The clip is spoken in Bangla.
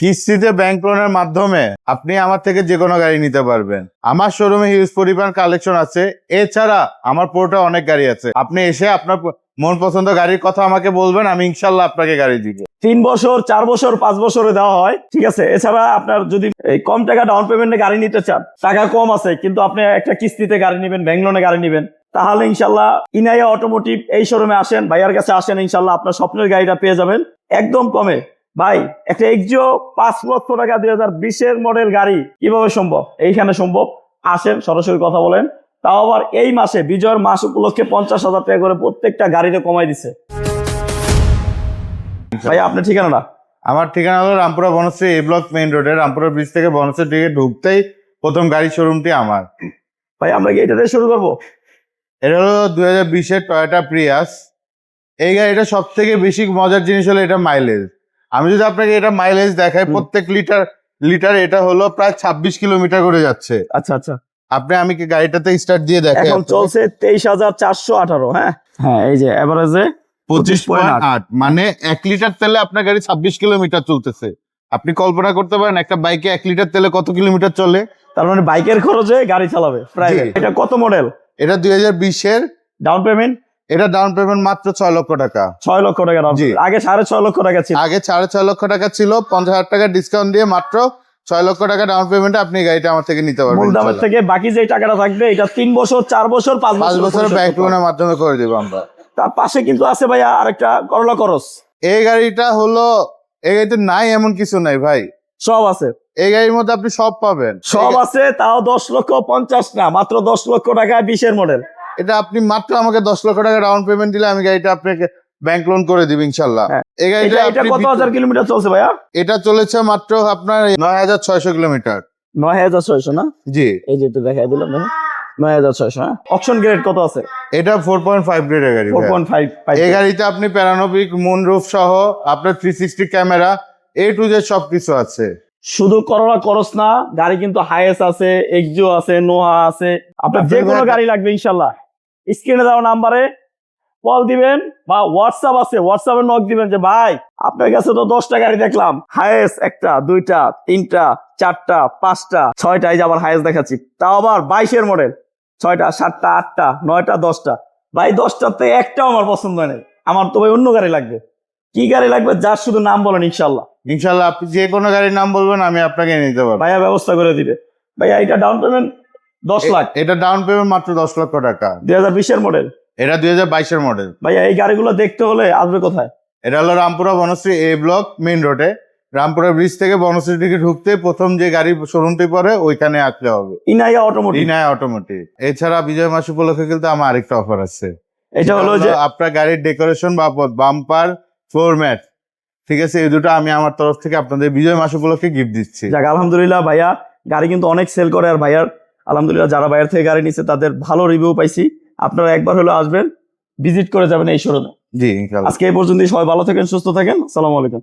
কিস্তিতে ব্যাংক লোনের মাধ্যমে আপনি আমার থেকে যে কোনো গাড়ি নিতে পারবেন। আমার শোরুমে হিউজ পরিমাণ কালেকশন আছে। এছাড়া আমার পোর্টে অনেক গাড়ি আছে। আপনি এসে আপনার মন পছন্দ গাড়ির কথা আমাকে বলবেন, আমি ইনশাল্লাহ আপনাকে গাড়ি দিব। তিন বছর, চার বছর, পাঁচ বছরে দেওয়া হয়, ঠিক আছে? এছাড়া আপনার যদি কম টাকা ডাউন পেমেন্টে গাড়ি নিতে চান, টাকা কম আছে, কিন্তু আপনি একটা কিস্তিতে গাড়ি নেবেন ব্যাংক লোনে গাড়ি নেবেন, তাহলে ইনশাল্লাহ ইনাইয়া অটোমোটিভ এই শোরুমে আসেন, ভাইয়ার কাছে আসেন, ইনশাল্লাহ আপনার স্বপ্নের গাড়িটা পেয়ে যাবেন। একদম কমে। ভাই একটা এক্সিও পাঁচ লক্ষ টাকা দুই হাজার বিশের মডেল গাড়ি কীভাবে সম্ভব? এইখানে সম্ভব। আসেন সরাসরি কথা বলেন। তাও আবার এই মাসে বিজয়ের মাস উপলক্ষে পঞ্চাশ হাজার টাকা করে প্রত্যেকটা গাড়িতে কমাই দিছে। ভাই আপনার ঠিকানাটা? আমার ঠিকানা হলো Rampura Banasree A block main রোডে। রামপুরা ব্রিজ থেকে বনশ্রী দিকে ঢুকতেই প্রথম গাড়ি শোরুমটি আমার। ভাই আমরা কি এটা দিয়ে শুরু করব? এটা হলো দুই হাজার বিশের টয়োটা প্রিয়াস এই গাড়িটা সব থেকে বেশি মজার জিনিস হলো এটা মাইলেজ আমি যদি আপনাকে এটা মাইলেজ দেখাই প্রত্যেক লিটার লিটার এটা হলো প্রায় ছাব্বিশ কিলোমিটার করে যাচ্ছে। আচ্ছা আচ্ছা। আপনি আমি কি গাড়িটাতে স্টার্ট দিয়ে দেখেন এখন চলছে তেইশ হাজার চারশো আঠারো হ্যাঁ? হ্যাঁ এই যে এভারেজে পঁচিশ পয়েন্ট আট। মানে এক লিটার তেলে আপনার গাড়ি ছাব্বিশ কিলোমিটার চলতেছে। আপনি কল্পনা করতে পারেন একটা বাইকে এক লিটার তেলে কত কিলোমিটার চলে? তার মানে বাইকের খরচে গাড়ি চালাবে প্রায়। এটা কত মডেল এটা দুই হাজার বিশের ডাউন পেমেন্ট এটা ডাউন পেমেন্ট মাত্র ছয় লক্ষ টাকা। ছয় লক্ষ টাকা জি। আগে সাড়ে ছয় লক্ষ টাকা ছিল। আগে সাড়ে ছয় লক্ষ টাকা ছিল পঞ্চাশ হাজার টাকা ডিসকাউন্ট দিয়ে মাত্র ছয় লক্ষ টাকা ডাউন পেমেন্টে আপনি গাড়িটা আমার থেকে নিতে পারবেন মূল দামের থেকে বাকি যে টাকাটা থাকবে এটা তিন বছর চার বছর পাঁচ পাঁচ বছর ব্যাংক লোনের মাধ্যমে করে দেবো আমরা। তার পাশে কিন্তু আছে ভাইয়া আরেকটা করলা করস এই গাড়িটা হলো এই গাড়িতে নাই এমন কিছু নাই ভাই। সব আছে। এই গাড়ির মধ্যে আপনি সব পাবেন। সব আছে তাও দশ লক্ষ পঞ্চাশ না মাত্র দশ লক্ষ টাকা বিশের মডেল এটা আপনি মাত্র আমাকে দশ লক্ষ টাকা ডাউন পেমেন্ট দিলে আমি গাড়িটা আপনাকে ব্যাংক লোন করে দিব ইনশাল্লাহ। হ্যাঁ। এই গাড়িটা এটা কত হাজার কিলোমিটার চলছে ভাইয়া? এটা চলেছে মাত্র আপনার নয় হাজার ছয়শো কিলোমিটার। নয় হাজার ছয়শো না? জি। এই যে দেখাই দিলাম দেখো নয় হাজার ছয়শো অপশন গ্রেড কত আছে? এটা ফোর পয়েন্ট ফাইভ গ্রেডের গাড়ি ফোর পয়েন্ট ফাইভ এই গাড়িতে আপনি প্যারানোপিক সহ আপনার three sixty camera A to Z সবকিছু আছে। শুধু করলা করস না গাড়ি কিন্তু আছে এক্সিও আছে নোহা আছে। আপনার যে কোনো গাড়ি লাগবে ইনশাল্লাহ। স্ক্রিনে দেওয়া নাম্বারে কল দিবেন বা হোয়াটসঅ্যাপ আছে হোয়াটসঅ্যাপে নক দিবেন যে ভাই আপনার কাছে তো দশটা গাড়ি দেখলাম। হাইয়েস্ট একটা দুইটা তিনটা চারটা পাঁচটা ছয়টা এই যে আবার হাইয়েস্ট দেখাচ্ছি। তাও আবার বাইশের মডেল ছয়টা সাতটা আটটা নয়টা দশটা। ভাই দশটাতে একটাও আমার পছন্দ নেই। আমার তো ভাই অন্য গাড়ি লাগবে। কি গাড়ি লাগবে যার শুধু নাম বলেন ইনশাল্লাহ ইনশাল্লাহ আপনি যে কোনো গাড়ির নাম বলবেন আমি আপনাকে নিতে পারব। ভাইয়া ব্যবস্থা করে দিবে। ভাইয়া এটা ডাউন পেমেন্ট দশ লাখ। এটা ডাউন পেমেন্ট মাত্র দশ লক্ষ টাকা। দুই হাজার বিশের মডেল এটা দুই হাজার বাইশের মডেল ভাইয়া এই গাড়িগুলো দেখতে হলে আসবে কোথায়? এটা হলো Rampura Banasree A block main রোডে রামপুরা ব্রিজ থেকে বনশ্রী দিকে ঢুকতে প্রথম যে গাড়ি শোরুমটি পরে ওইখানে আসলে হবে। ইনাইয়া অটোমোটিভ ইনায় অটোমেটিক এছাড়া বিজয় মাস উপলক্ষে কিন্তু আমার আরেকটা অফার আছে। এটা হলো যে আপনার গাড়ির ডেকোরেশন বা বাম্পার ফ্লোর ম্যাট ঠিক আছে? এই দুটো আমি আমার তরফ থেকে আপনাদের বিজয় মাস উপলক্ষে গিফট দিচ্ছি। যাক আলহামদুলিল্লাহ ভাইয়া গাড়ি কিন্তু অনেক সেল করে আর ভাইয়ার আলহামদুলিল্লাহ যারা বাইরে থেকে গাড়ি নিচ্ছে তাদের ভালো রিভিউ পাইছি। আপনারা একবার হলো আসবেন ভিজিট করে যাবেন এই শোরুমে জি আজকে এই পর্যন্তই সবাই ভালো থাকেন সুস্থ থাকেন আসসালামু আলাইকুম।